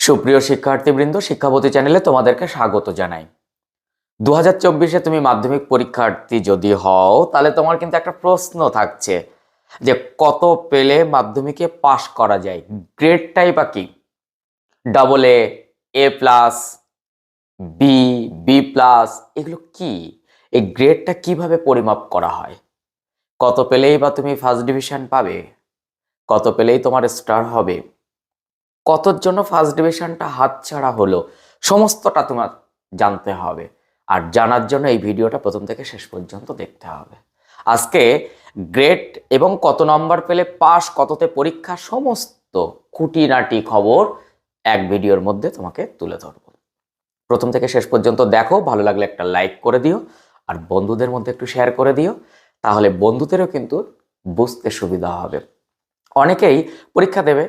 সুপ্রিয় শিক্ষার্থীবৃন্দ শিক্ষাপতি চ্যানেলে তোমাদেরকে স্বাগত জানাই। দু হাজার চব্বিশে তুমি মাধ্যমিক পরীক্ষার্থী যদি হও, তাহলে তোমার কিন্তু একটা প্রশ্ন থাকছে যে কত পেলে মাধ্যমিকে পাশ করা যায়? গ্রেডটাই বা কি? Double A A plus B B plus এগুলো কি? এই গ্রেডটা কীভাবে পরিমাপ করা হয়? কত পেলেই বা তুমি ফার্স্ট ডিভিশন পাবে? কত পেলেই তোমার স্টার হবে? কতর জন্য ফার্স্ট ডিভিশনটা হাতছাড়া হলো, সমস্তটা তোমার জানতে হবে। আর জানার জন্য এই ভিডিওটা প্রথম থেকে শেষ পর্যন্ত দেখতে হবে। আজকে গ্রেড এবং কত নম্বর পেলে পাস কততে পরীক্ষা, সমস্ত খুঁটিনাটি খবর এক ভিডিওর মধ্যে তোমাকে তুলে ধরবো। প্রথম থেকে শেষ পর্যন্ত দেখো, ভালো লাগলে একটা লাইক করে দিও, আর বন্ধুদের মধ্যে একটু শেয়ার করে দিও, তাহলে বন্ধুদেরও কিন্তু বুঝতে সুবিধা হবে। অনেকেই পরীক্ষা দেবে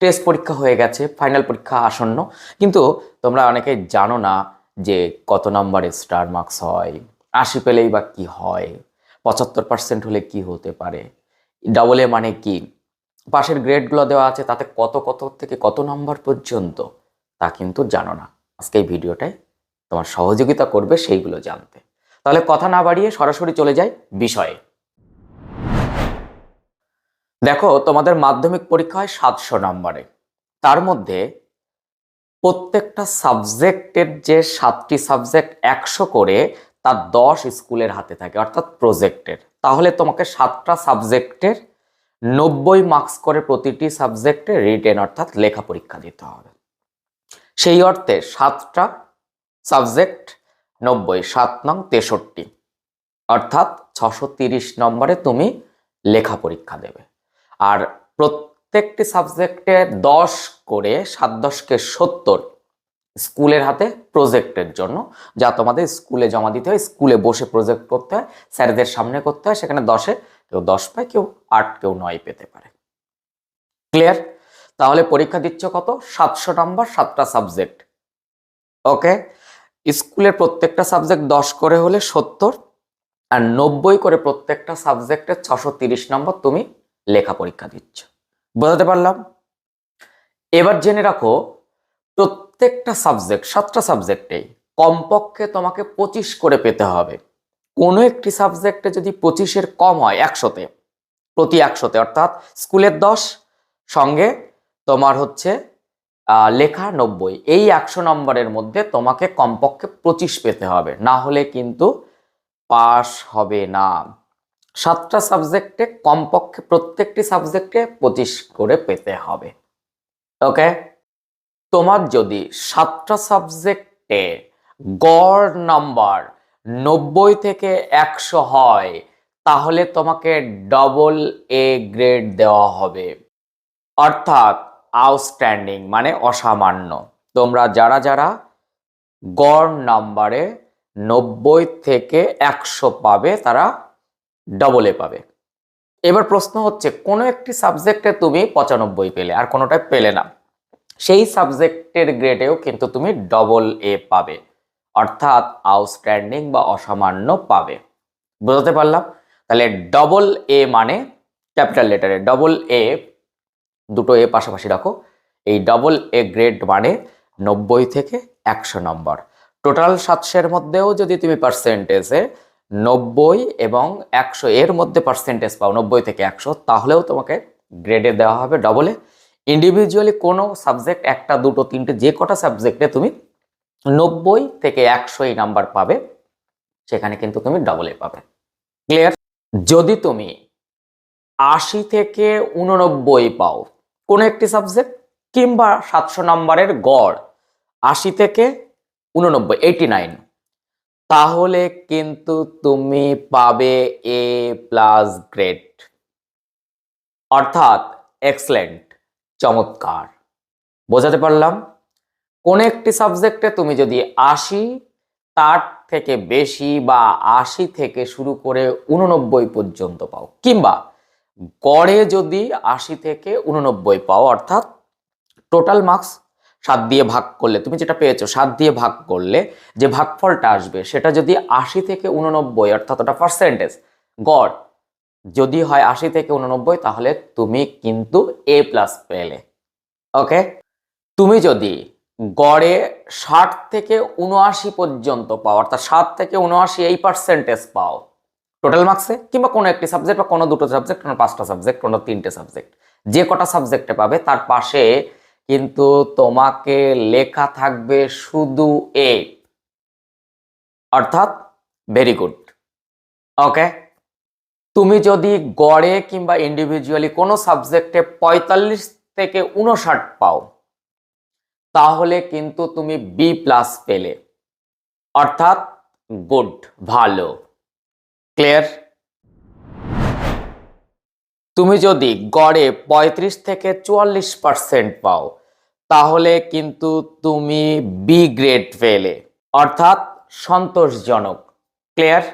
টেস্ট পরীক্ষা হয়ে গেছে ফাইনাল পরীক্ষা আসন্ন। কিন্তু তোমরা অনেকে জানো না যে কত নম্বরে স্টার মার্কস হয়, আশি পেলেই বা কি হয়, পঁচাত্তর পার্সেন্ট হলে কি হতে পারে ডাবল এ মানে কি? পাশের গ্রেডগুলো দেওয়া আছে, তাতে কত কত থেকে কত নম্বর পর্যন্ত, তা কিন্তু জানো না। আজকে এই ভিডিওটায় তোমার সহযোগিতা করবে সেইগুলো জানতে। তাহলে কথা না বাড়িয়ে সরাসরি চলে যাই বিষয়ে। দেখো, তোমাদের মাধ্যমিক পরীক্ষা হয় সাতশো নম্বরে। তার মধ্যে প্রত্যেকটা সাবজেক্টের যে সাতটি সাবজেক্ট একশো করে, তার দশ স্কুলের হাতে থাকে, অর্থাৎ প্রজেক্টের। তাহলে তোমাকে সাতটা সাবজেক্টের নব্বই মার্কস করে প্রতিটি সাবজেক্টে রিটেন অর্থাৎ লেখা পরীক্ষা দিতে হবে। সেই অর্থে সাতটা সাবজেক্ট নব্বই, সাত নং তেষট্টি, অর্থাৎ ছশো তিরিশ নম্বরে তুমি লেখা পরীক্ষা দেবে। আর প্রত্যেকটি সাবজেক্টে দশ করে সাত দশকে সত্তর স্কুলের হাতে প্রজেক্টের জন্য, যা তোমাদের স্কুলে জমা দিতে হয়, স্কুলে বসে প্রজেক্ট করতে হয়, স্যারদের সামনে করতে হয়, সেখানে দশে কেউ দশ পায়, কেউ আট, কেউ নয় পেতে পারে। ক্লিয়ার তাহলে পরীক্ষা দিচ্ছ কত? সাতশো নম্বর, সাতটা সাবজেক্ট। ওকে স্কুলের প্রত্যেকটা সাবজেক্ট দশ করে হলে সত্তর, আর নব্বই করে প্রত্যেকটা সাবজেক্টের ছশো তিরিশ নম্বর তুমি লেখা পরীক্ষা দিচ্ছ। বোঝাতে পারলাম? এবার জেনে রাখো, প্রত্যেকটা সাবজেক্ট সাতটা সাবজেক্টেই কমপক্ষে তোমাকে পঁচিশ করে পেতে হবে। কোনো একটি সাবজেক্টে যদি পঁচিশের কম হয় একশোতে, প্রতি একশোতে, অর্থাৎ স্কুলের দশ, সঙ্গে তোমার হচ্ছে লেখা নব্বই। এই একশো নম্বরের মধ্যে তোমাকে কমপক্ষে পঁচিশ পেতে হবে। না হলে কিন্তু পাস হবে না। সাতটা সাবজেক্টে কমপক্ষে প্রত্যেকটি সাবজেক্টে পঁচিশ করে পেতে হবে। ওকে তোমার যদি সাতটা সাবজেক্টে গড় নাম্বার নব্বই থেকে একশো হয়, তাহলে তোমাকে ডবল এ গ্রেড দেওয়া হবে। অর্থাৎ আউটস্ট্যান্ডিং মানে অসামান্য। তোমরা যারা যারা গড় নাম্বারে নব্বই থেকে একশো পাবে, তারা ডবল এ পাবে। এবার প্রশ্ন হচ্ছে, কোনো একটি সাবজেক্টে তুমি পঁচানব্বই পেলে আর কোনোটায় পেলে না। সেই সাবজেক্টের গ্রেডেও কিন্তু তুমি ডবল এ পাবে। অর্থাৎ আউটস্ট্যান্ডিং বা অসামান্য পাবে। বুঝতে পারলাম? তাহলে ডবল এ মানে ক্যাপিটাল লেটারে ডবল এ দুটো এ পাশাপাশি রাখো। এই ডবল এ গ্রেড মানে নব্বই থেকে একশো নম্বর। টোটাল সাতশের মধ্যেও যদি তুমি পার্সেন্টেজে নব্বই এবং একশো এর মধ্যে পার্সেন্টেজ পাও, নব্বই থেকে একশো, তাহলেও তোমাকে গ্রেডে দেওয়া হবে ডবলে ইন্ডিভিজুয়ালি কোনো সাবজেক্ট একটা, দুটো, তিনটে, যে কটা সাবজেক্টে তুমি নব্বই থেকে একশো এই নাম্বার পাবে, সেখানে কিন্তু তুমি ডবলে পাবে। ক্লিয়ার যদি তুমি আশি থেকে উননব্বই পাও কোনো একটি সাবজেক্ট কিংবা সাতশো নম্বরের গড় আশি থেকে উননব্বই এইটি নাইন তাহলে কিন্তু তুমি পাবে এ প্লাস গ্রেড অর্থাৎ এক্সেলেন্ট চমৎকার। বোঝাতে পারলাম? কোন একটি সাবজেক্টে তুমি যদি আশি, তার থেকে বেশি বা আশি থেকে শুরু করে উননব্বই পর্যন্ত পাও। কিংবা গড়ে যদি আশি থেকে উননব্বই পাও, অর্থাৎ টোটাল মার্কস সাত দিয়ে ভাগ করলে, তুমি যেটা পেয়েছ, সাত দিয়ে ভাগ করলে যে ভাগফলটা আসবে, সেটা যদি আশি থেকে উননব্বই অর্থাৎ ওটা পার্সেন্টেজ গড়, যদি হয় আশি থেকে উননব্বই তাহলে তুমি কিন্তু এ প্লাস পেলে। ওকে তুমি যদি গড়ে ষাট থেকে উনআশি পর্যন্ত পাও, অর্থাৎ ষাট থেকে উনআশি এই পার্সেন্টেজ পাও টোটাল মার্কসে কিংবা কোনো একটি সাবজেক্ট বা কোনো দুটো সাবজেক্ট কোনো পাঁচটা সাবজেক্ট কোনো তিনটে সাবজেক্ট যে কটা সাবজেক্টে পাবে, তার পাশে কিন্তু তোমাকে লেখা থাকবে শুধু এ। অর্থাৎ ভেরি গুড ওকে তুমি যদি গড়ে কিংবা ইন্ডিভিজুয়ালি কোনো সাবজেক্টে পঁয়তাল্লিশ থেকে উনষাট পাও, তাহলে কিন্তু তুমি বি প্লাস পেলে। অর্থাৎ গুড ভালো। ক্লিয়ার তুমি যদি গড়ে পঁয়ত্রিশ থেকে চুয়াল্লিশ পার্সেন্ট পাও তাহলে কিন্তু তুমি বি গ্রেড পেলে অর্থাৎ সন্তোষজনক। ক্লিয়ার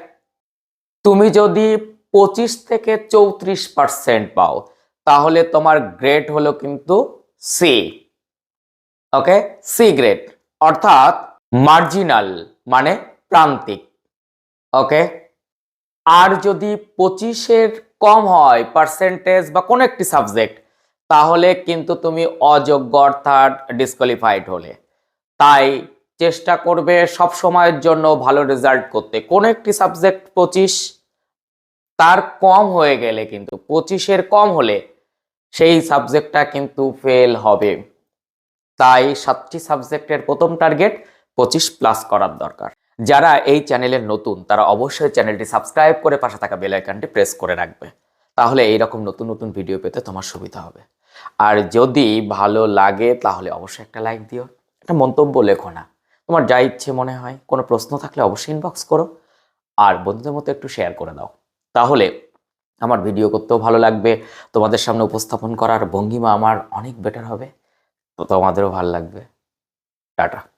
তুমি যদি পঁচিশ থেকে চৌত্রিশ পার্সেন্ট পাও, তাহলে তোমার গ্রেড হলো কিন্তু সি ওকে সি গ্রেড অর্থাৎ মার্জিনাল মানে প্রান্তিক। ওকে আর যদি পঁচিশের কম হয় পার্সেন্টেজ বা কোনো একটি সাবজেক্ট তাহলে কিন্তু তুমি অযোগ্য অর্থাৎ ডিসকোয়ালিফাইড হলে। তাই চেষ্টা করবে সব সময়ের জন্য ভালো রেজাল্ট করতে। কোনো একটি সাবজেক্ট পঁচিশ, তার কম হয়ে গেলে কিন্তু পঁচিশের কম হলে সেই সাবজেক্টটা কিন্তু ফেল হবে। তাই সাতটি সাবজেক্টের প্রথম টার্গেট পঁচিশ প্লাস করার দরকার। যারা এই চ্যানেলের নতুন, তারা অবশ্যই চ্যানেলটি সাবস্ক্রাইব করে পাশে থাকা বেল আইকনটি প্রেস করে রাখবে। তাহলে এইরকম নতুন নতুন ভিডিও পেতে তোমার সুবিধা হবে। আর যদি ভালো লাগে, তাহলে অবশ্যই একটা লাইক দিও। একটা মন্তব্য লেখো না। তোমার যা ইচ্ছে মনে হয়, কোনো প্রশ্ন থাকলে অবশ্যই ইনবক্স করো। আর বন্ধুদের মতো একটু শেয়ার করে দাও। তাহলে আমার ভিডিও করতেও ভালো লাগবে। তোমাদের সামনে উপস্থাপন করার ভঙ্গিমা আমার অনেক বেটার হবে। তো তোমাদেরও ভালো লাগবে। টাটা।